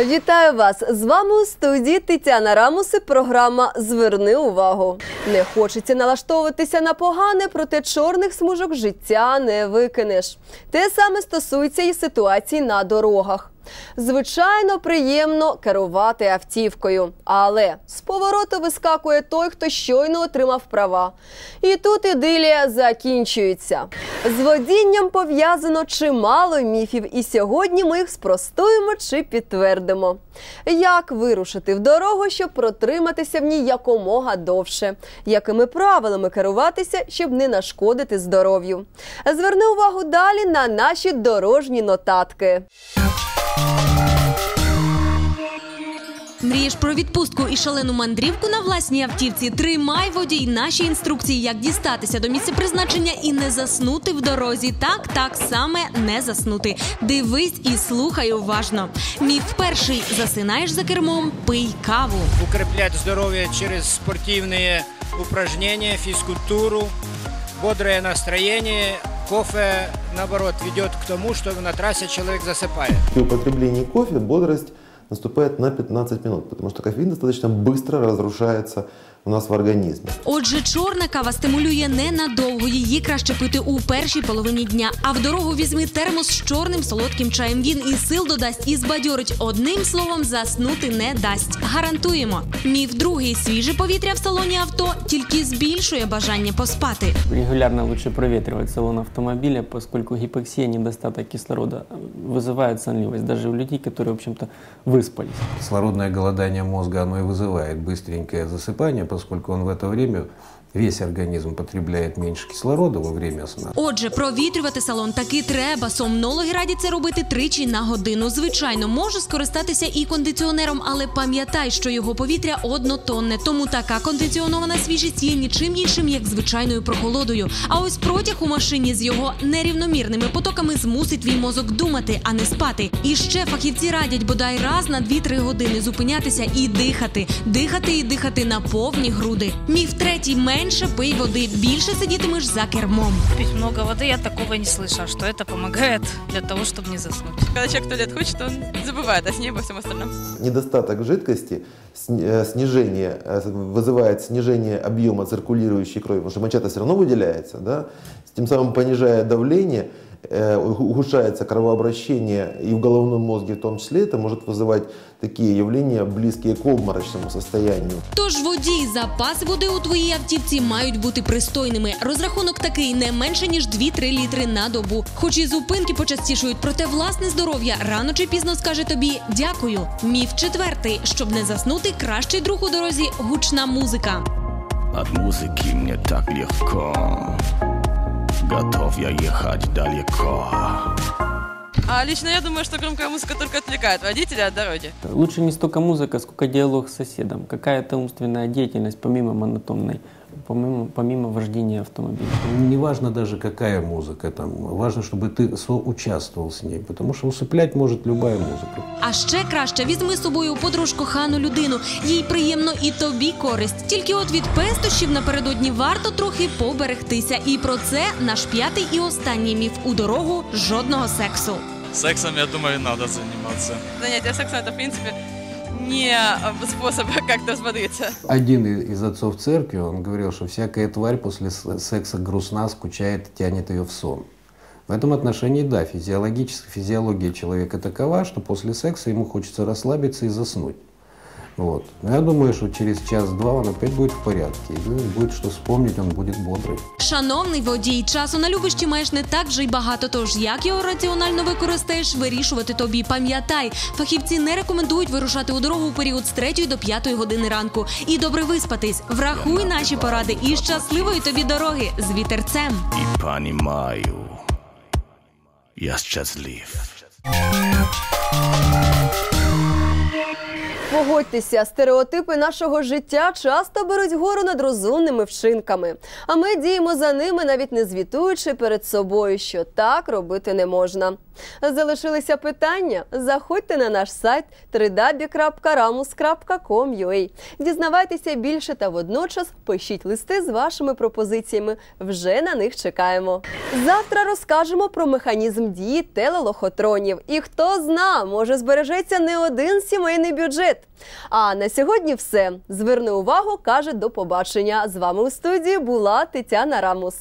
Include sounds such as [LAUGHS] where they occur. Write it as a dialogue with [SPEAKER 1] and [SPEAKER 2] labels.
[SPEAKER 1] Вітаю вас! З вами у студії Тетяна Рамуси. Програма Зверни увагу. Не хочеться налаштовуватися на погане, проте чорних смужок життя не викинеш. Те саме стосується і ситуації на дорогах. Звичайно, приємно керувати автівкою, але з повороту вискакує той, хто щойно отримав права. І тут ідилія закінчується. З водінням пов'язано чимало міфів, і сьогодні ми їх спростуємо чи підтвердимо. Як вирушити в дорогу, щоб протриматися в ній якомога довше? Якими правилами керуватися, щоб не нашкодити здоров'ю? Зверни увагу далі на наші дорожні нотатки.
[SPEAKER 2] Мрієш про відпустку і шалену мандрівку на власній автівці? Тримай водій наші інструкції, як дістатися до місця призначення і не заснути в дорозі. Так, так саме не заснути. Дивись і слухай уважно. Міф перший: засинаєш за кермом, пий каву.
[SPEAKER 3] укреплять здоровье через спортивные упражнения, физкультуру, бодрое настроение. Кофе, наоборот, ведет к тому, что на трассе человек засыпает.
[SPEAKER 4] При употреблении кофе бодрость наступает на 15 минут, потому что кофеин достаточно быстро разрушается у нас в организме.
[SPEAKER 2] Отже, чорна кава стимулює ненадовго. Її краще пити у першій половині дня. А в дорогу візьми термос з чорним солодким чаєм. Він і сил додасть, і збадьорить. Одним словом, заснути не дасть. Гарантуємо. Міф другий свіже повітря в салоні авто тільки збільшує бажання поспати.
[SPEAKER 5] Регулярно лучше проветривать салон автомобиля, поскольку гипоксия, недостаток кислорода вызывает сонливость даже у людей, которые, в общем-то, выспались.
[SPEAKER 6] Кислородное голодание мозга, оно и вызывает быстренькое засыпание, поскольку он в это время, весь организм потребляет меньше кислорода во время сна.
[SPEAKER 2] Отже, провітрювати салон таки треба. Сомнологи радять це робити тричі на годину. Звичайно, може скористатися і кондиціонером, але пам'ятай, що його повітря однотонне. Тому така кондиціонована свіжість є нічим іншим, як звичайною прохолодою. А ось протяг у машині з його нерівномірними потоками змусить твій мозок думати, а не спати. І ще фахівці радять бодай раз на 2-3 години зупинятися і дихати, дихати і дихати на повні груди. Міф третій менше пий води, більше сидітимеш за кермом.
[SPEAKER 7] Пить много воды, я такого не слышала, что это помогает для того, чтобы не заснуть.
[SPEAKER 8] Когда человек в туалет хочет, он забывает о сне и обо всем остальном.
[SPEAKER 4] Недостаток жидкости, э, снижение, э, вызывает снижение объема циркулирующей крови, потому что моча-то все равно выделяется, да? тем самым понижая давление, э, уг- ухудшается кровообращение и в головном мозге в том числе, это может вызывать такие явления, близкие к обморочному состоянию.
[SPEAKER 2] Тож водій, запаси води у твоїй автівці мають бути пристойними. Розрахунок такий не менше ніж 2-3 літри на добу. Хоч і зупинки почастішують, проте власне здоров'я рано чи пізно скаже тобі дякую. Міф четвертий: щоб не заснути, кращий друг у дорозі гучна музика.
[SPEAKER 9] От музыки мне так легко Готов я ехать далеко
[SPEAKER 8] А лично я думаю, что громкая музыка только отвлекает водителя от дороги.
[SPEAKER 5] Лучше не столько музыка, сколько диалог с соседом. Какая-то умственная деятельность, помимо монотонной, помимо, помимо вождения автомобиля.
[SPEAKER 6] Неважно даже какая музыка там, важно, чтобы ты соучаствовал с ней, потому что усыплять может любая музыка.
[SPEAKER 2] А ще краще візьми з собою у подорож кохану людину. Їй приємно і тобі користь. Тільки от від пестощів напередодні варто трохи поберегтися. І про це наш п'ятий і останній міф у дорогу жодного сексу.
[SPEAKER 10] Сексом, я думаю, надо заниматься.
[SPEAKER 8] Занятие сексом это, в принципе, Не э, способ [LAUGHS] как-то взбодриться.
[SPEAKER 6] Один из отцов церкви, он говорил, что всякая тварь после секса грустна, скучает, тянет ее в сон. В этом отношении, да, физиологически, физиология человека такова, что после секса ему хочется расслабиться и заснуть. Вот. Но я думаю, что через час-два он опять будет в порядке. И будет что вспомнить, он будет бодрый.
[SPEAKER 2] Шановний водій, часу на любощі маєш не так вже й багато. Тож як його раціонально використаєш, вирішувати тобі. Пам'ятай, фахівці не рекомендують вирушати у дорогу у період з 3 до 5 години ранку. І добре виспатись. Врахуй наші поради і щасливої тобі дороги з вітерцем.
[SPEAKER 9] И понимаю Я счастлив
[SPEAKER 1] Погодьтеся, стереотипи нашого життя часто беруть гору над розумними вчинками. А ми діємо за ними, навіть не звітуючи перед собою, що так робити не можна. Залишилися питання? Заходьте на наш сайт www.ramus.com.ua. Дізнавайтеся більше та водночас пишіть листи з вашими пропозиціями. Вже на них чекаємо. Завтра розкажемо про механізм дії телелохотронів. І хто зна, може збережеться не один сімейний бюджет. А на сьогодні все. Зверни увагу, каже до побачення. З вами у студії була Тетяна Рамус.